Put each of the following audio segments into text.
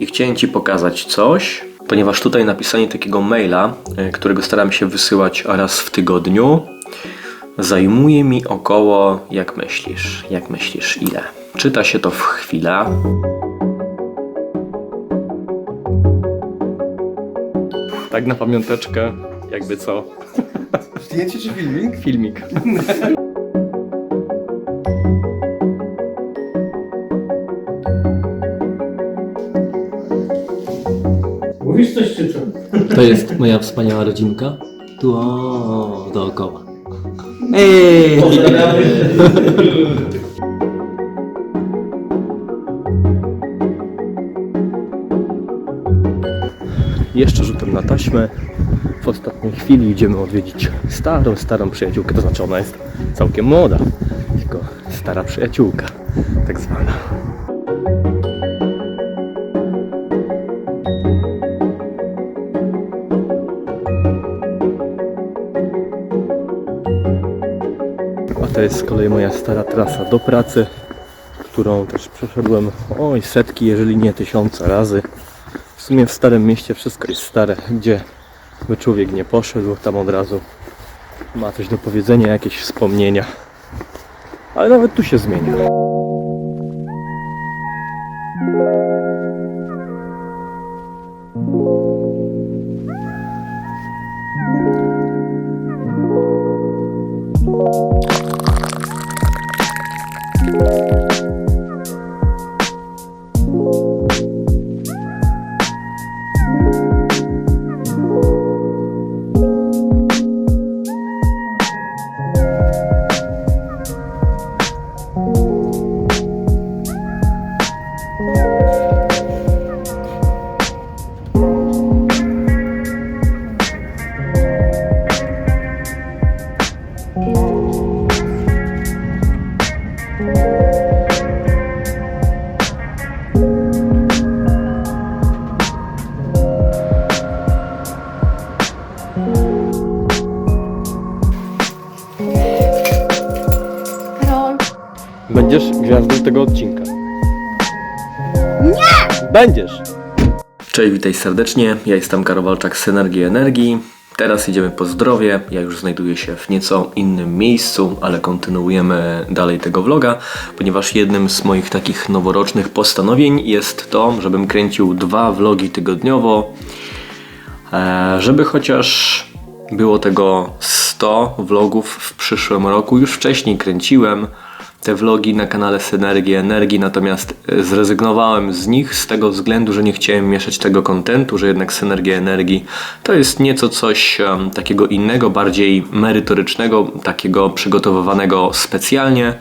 i chciałem Ci pokazać coś, ponieważ tutaj napisanie takiego maila, e, którego staram się wysyłać raz w tygodniu, zajmuje mi około, jak myślisz, jak myślisz, ile? Czyta się to w chwilę. Tak na pamiąteczkę, jakby co, Zdjęcie czy filmik? filmik. Mówisz coś czy co? To jest moja wspaniała rodzinka. Tu o, dookoła. Ej! Jeszcze rzutem na taśmę. W ostatniej chwili idziemy odwiedzić starą, starą przyjaciółkę. To znaczy ona jest całkiem młoda, tylko stara przyjaciółka, tak zwana. To jest z kolei moja stara trasa do pracy, którą też przeszedłem oj setki, jeżeli nie tysiące razy. W sumie w Starym Mieście wszystko jest stare, gdzie by człowiek nie poszedł, tam od razu ma coś do powiedzenia, jakieś wspomnienia. Ale nawet tu się zmienia. Karol, tego odcinka. Nie! Będziesz! Cześć, witaj serdecznie. Ja jestem Karol Walczak z Synergii Energii. Teraz idziemy po zdrowie. Ja już znajduję się w nieco innym miejscu, ale kontynuujemy dalej tego vloga, ponieważ jednym z moich takich noworocznych postanowień jest to, żebym kręcił dwa vlogi tygodniowo, e, żeby chociaż było tego 100 vlogów w przyszłym roku. Już wcześniej kręciłem te vlogi na kanale Synergii Energii, natomiast e, zrezygnowałem z nich z tego względu, że nie chciałem mieszać tego kontentu, że jednak Synergia Energii to jest nieco coś em, takiego innego, bardziej merytorycznego, takiego przygotowywanego specjalnie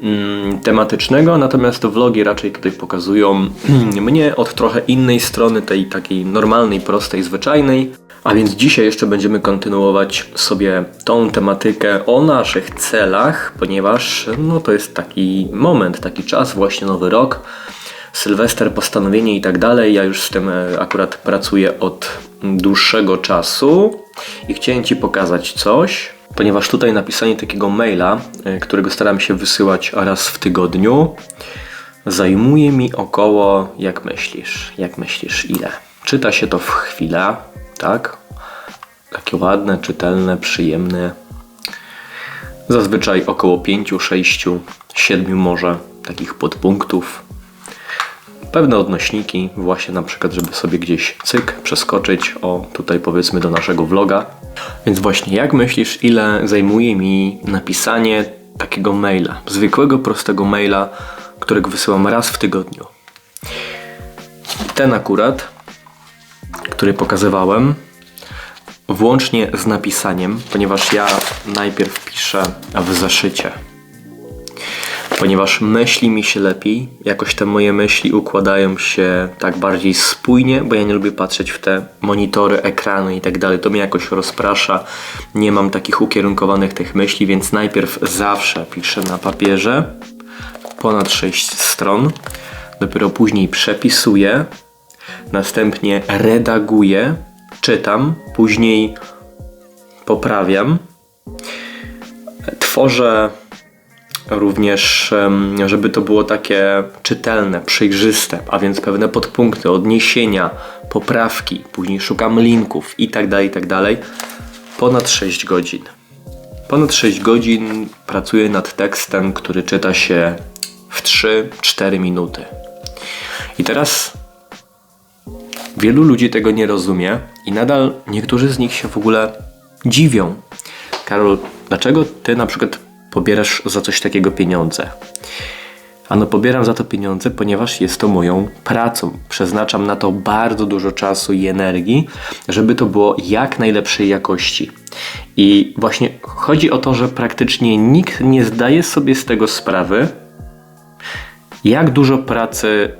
mm, tematycznego, natomiast vlogi raczej tutaj pokazują mnie od trochę innej strony, tej takiej normalnej, prostej, zwyczajnej. A więc dzisiaj jeszcze będziemy kontynuować sobie tą tematykę o naszych celach, ponieważ no, to jest taki moment, taki czas, właśnie nowy rok, Sylwester, postanowienie i tak dalej. Ja już z tym e, akurat pracuję od dłuższego czasu i chciałem Ci pokazać coś, ponieważ tutaj napisanie takiego maila, e, którego staram się wysyłać raz w tygodniu, zajmuje mi około, jak myślisz, jak myślisz, ile? Czyta się to w chwilę, tak? Takie ładne, czytelne, przyjemne. Zazwyczaj około 5, 6, 7 może takich podpunktów. Pewne odnośniki, właśnie na przykład, żeby sobie gdzieś cyk przeskoczyć, o tutaj powiedzmy do naszego vloga. Więc właśnie, jak myślisz, ile zajmuje mi napisanie takiego maila, zwykłego, prostego maila, którego wysyłam raz w tygodniu? Ten akurat, który pokazywałem, włącznie z napisaniem, ponieważ ja najpierw piszę w zeszycie. Ponieważ myśli mi się lepiej, jakoś te moje myśli układają się tak bardziej spójnie, bo ja nie lubię patrzeć w te monitory, ekrany i tak dalej. To mnie jakoś rozprasza. Nie mam takich ukierunkowanych tych myśli, więc najpierw zawsze piszę na papierze ponad 6 stron. Dopiero później przepisuję, następnie redaguję, czytam, później poprawiam, tworzę również, żeby to było takie czytelne, przejrzyste, a więc pewne podpunkty, odniesienia, poprawki, później szukam linków i tak dalej, i tak. Ponad 6 godzin. Ponad 6 godzin pracuję nad tekstem, który czyta się w 3-4 minuty. I teraz wielu ludzi tego nie rozumie i nadal niektórzy z nich się w ogóle dziwią. Karol, dlaczego ty na przykład pobierasz za coś takiego pieniądze? Ano pobieram za to pieniądze, ponieważ jest to moją pracą. Przeznaczam na to bardzo dużo czasu i energii, żeby to było jak najlepszej jakości. I właśnie chodzi o to, że praktycznie nikt nie zdaje sobie z tego sprawy, jak dużo pracy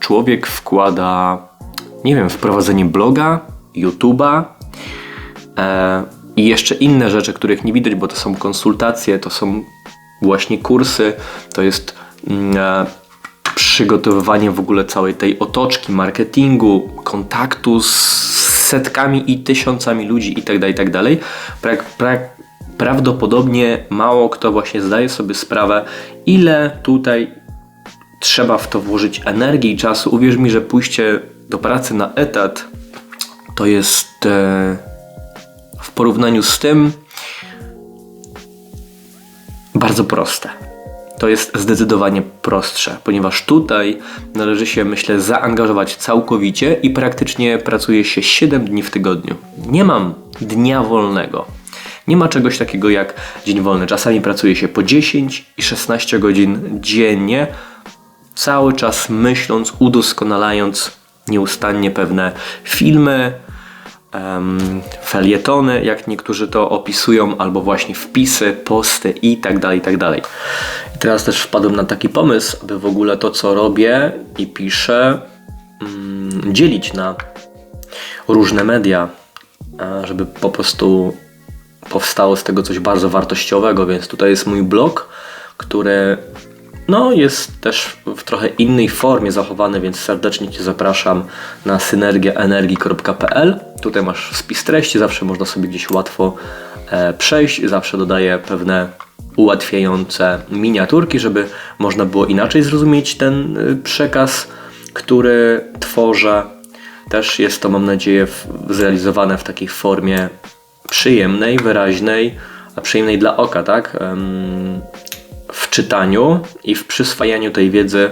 człowiek wkłada, nie wiem, w bloga, YouTube'a e, i jeszcze inne rzeczy, których nie widać, bo to są konsultacje, to są właśnie kursy, to jest mm, e, przygotowywanie w ogóle całej tej otoczki, marketingu, kontaktu z setkami i tysiącami ludzi itd. itd. Pra, pra, prawdopodobnie mało kto właśnie zdaje sobie sprawę, ile tutaj trzeba w to włożyć energii i czasu. Uwierz mi, że pójście do pracy na etat to jest e, w porównaniu z tym bardzo proste. To jest zdecydowanie prostsze, ponieważ tutaj należy się, myślę, zaangażować całkowicie i praktycznie pracuje się 7 dni w tygodniu. Nie mam dnia wolnego. Nie ma czegoś takiego jak dzień wolny. Czasami pracuje się po 10 i 16 godzin dziennie, cały czas myśląc, udoskonalając nieustannie pewne filmy, em, felietony, jak niektórzy to opisują, albo właśnie wpisy, posty i tak dalej, i tak dalej. I teraz też wpadłem na taki pomysł, aby w ogóle to, co robię i piszę, mm, dzielić na różne media, a żeby po prostu powstało z tego coś bardzo wartościowego, więc tutaj jest mój blog, który no, jest też w trochę innej formie zachowany, więc serdecznie Cię zapraszam na synergiaenergii.pl. Tutaj masz spis treści, zawsze można sobie gdzieś łatwo e, przejść. Zawsze dodaję pewne ułatwiające miniaturki, żeby można było inaczej zrozumieć ten y, przekaz, który tworzę. Też jest to, mam nadzieję, w, zrealizowane w takiej formie przyjemnej, wyraźnej, a przyjemnej dla oka, tak? W czytaniu i w przyswajaniu tej wiedzy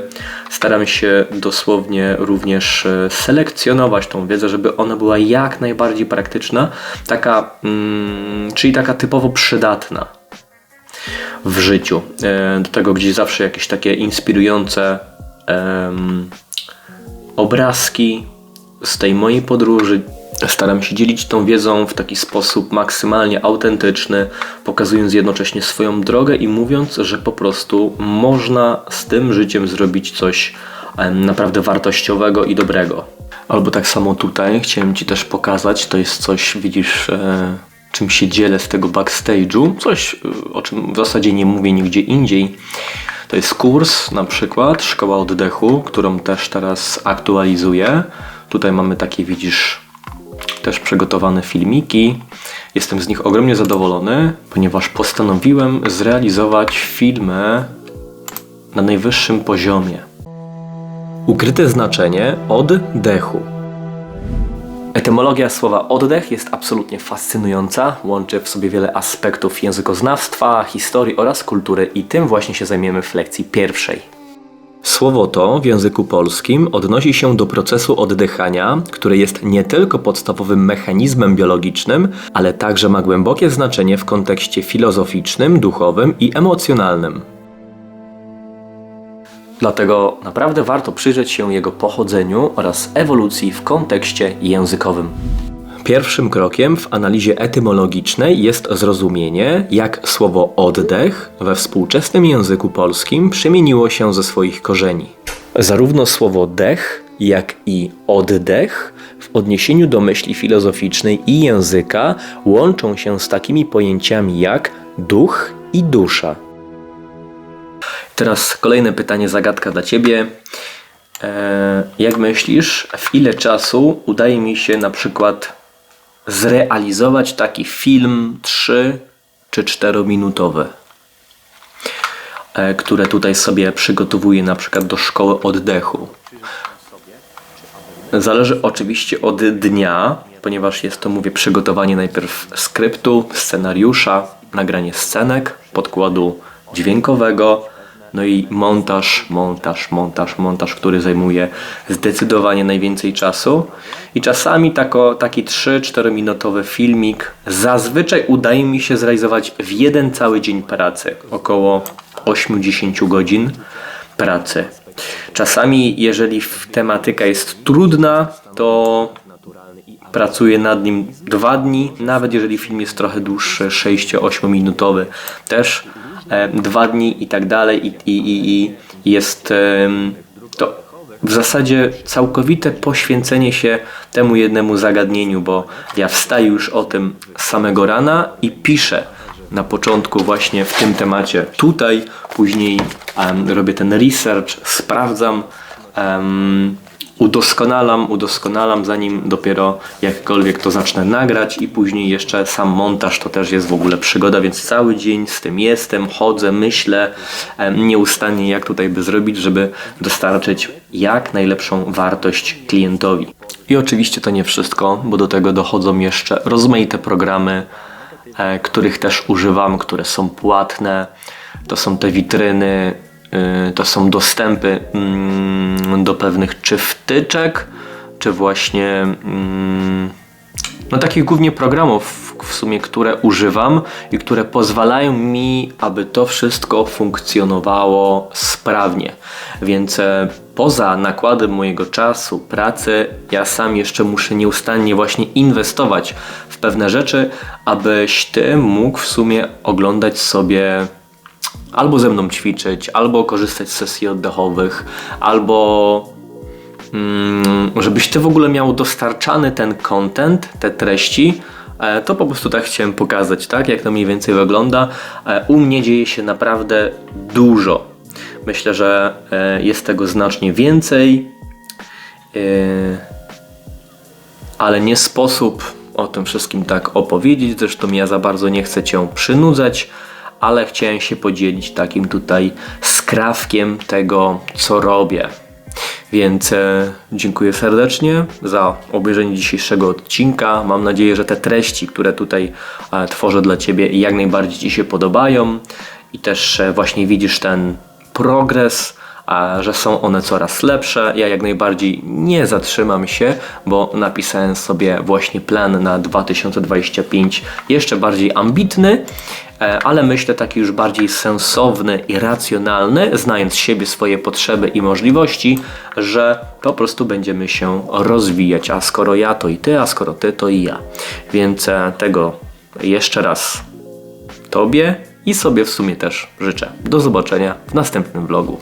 staram się dosłownie również e, selekcjonować tą wiedzę, żeby ona była jak najbardziej praktyczna, taka, mm, czyli taka typowo przydatna w życiu. E, Do tego gdzieś zawsze jakieś takie inspirujące obrazki z tej mojej podróży. Staram się dzielić tą wiedzą w taki sposób maksymalnie autentyczny, pokazując jednocześnie swoją drogę i mówiąc, że po prostu można z tym życiem zrobić coś naprawdę wartościowego i dobrego. Albo tak samo tutaj chciałem Ci też pokazać, to jest coś, widzisz, e, czym się dzielę z tego backstage'u, coś e, o czym w zasadzie nie mówię nigdzie indziej. To jest kurs na przykład, Szkoła Oddechu, którą też teraz aktualizuję. Tutaj mamy takie, widzisz, też przygotowane filmiki. Jestem z nich ogromnie zadowolony, ponieważ postanowiłem zrealizować filmy na najwyższym poziomie. Ukryte znaczenie oddechu. Etymologia słowa oddech jest absolutnie fascynująca, łączy w sobie wiele aspektów językoznawstwa, historii oraz kultury i tym właśnie się zajmiemy w lekcji pierwszej. Słowo to w języku polskim odnosi się do procesu oddychania, który jest nie tylko podstawowym mechanizmem biologicznym, ale także ma głębokie znaczenie w kontekście filozoficznym, duchowym i emocjonalnym. Dlatego naprawdę warto przyjrzeć się jego pochodzeniu oraz ewolucji w kontekście językowym. Pierwszym krokiem w analizie etymologicznej jest zrozumienie, jak słowo oddech we współczesnym języku polskim przemieniło się ze swoich korzeni. Zarówno słowo dech, jak i oddech w odniesieniu do myśli filozoficznej i języka łączą się z takimi pojęciami jak duch i dusza. Teraz kolejne pytanie, zagadka dla Ciebie. E, jak myślisz, w ile czasu udaje mi się na przykład zrealizować taki film 3 czy 4 minutowy? e, które tutaj sobie przygotowuję na przykład do szkoły oddechu. Zależy oczywiście od dnia, ponieważ jest to, mówię, przygotowanie najpierw skryptu, scenariusza, nagranie scenek, podkładu dźwiękowego, no i montaż, montaż, montaż, montaż, który zajmuje zdecydowanie najwięcej czasu. I czasami tako, taki 3-4 minutowy filmik zazwyczaj udaje mi się zrealizować w jeden cały dzień pracy, około 8-10 godzin pracy. Czasami, jeżeli tematyka jest trudna, to pracuję nad nim dwa dni, nawet jeżeli film jest trochę dłuższy, 6-8 minutowy, też e, dwa dni i tak dalej i, i, i, i jest em, to w zasadzie całkowite poświęcenie się temu jednemu zagadnieniu, bo ja wstaję już o tym samego rana i piszę na początku właśnie w tym temacie tutaj, później em, robię ten research, sprawdzam, em, udoskonalam, udoskonalam zanim dopiero jakkolwiek to zacznę nagrać i później jeszcze sam montaż to też jest w ogóle przygoda, więc cały dzień z tym jestem, chodzę, myślę nieustannie jak tutaj by zrobić, żeby dostarczyć jak najlepszą wartość klientowi. I oczywiście to nie wszystko, bo do tego dochodzą jeszcze rozmaite programy, e, których też używam, które są płatne. To są te witryny, to są dostępy mm, do pewnych czy wtyczek, czy właśnie mm, no takich głównie programów w sumie, które używam i które pozwalają mi, aby to wszystko funkcjonowało sprawnie. Więc e, poza nakładem mojego czasu, pracy, ja sam jeszcze muszę nieustannie właśnie inwestować w pewne rzeczy, abyś ty mógł w sumie oglądać sobie albo ze mną ćwiczyć, albo korzystać z sesji oddechowych, albo mm, żebyś ty w ogóle miał dostarczany ten content, te treści, e, to po prostu tak chciałem pokazać, tak, jak to mniej więcej wygląda. E, U mnie dzieje się naprawdę dużo. Myślę, że e, jest tego znacznie więcej, ale nie sposób o tym wszystkim tak opowiedzieć. Zresztą ja za bardzo nie chcę Cię przynudzać, ale chciałem się podzielić takim tutaj skrawkiem tego, co robię. Więc e, dziękuję serdecznie za obejrzenie dzisiejszego odcinka. Mam nadzieję, że te treści, które tutaj e, tworzę dla Ciebie, jak najbardziej Ci się podobają i też e, właśnie widzisz ten progres, że są one coraz lepsze. Ja jak najbardziej nie zatrzymam się, bo napisałem sobie właśnie plan na 2025 jeszcze bardziej ambitny, e, ale myślę taki już bardziej sensowny i racjonalny, znając siebie, swoje potrzeby i możliwości, że po prostu będziemy się rozwijać. A skoro ja, to i ty, a skoro ty, to i ja. Więc e, tego jeszcze raz Tobie i sobie w sumie też życzę. Do zobaczenia w następnym vlogu.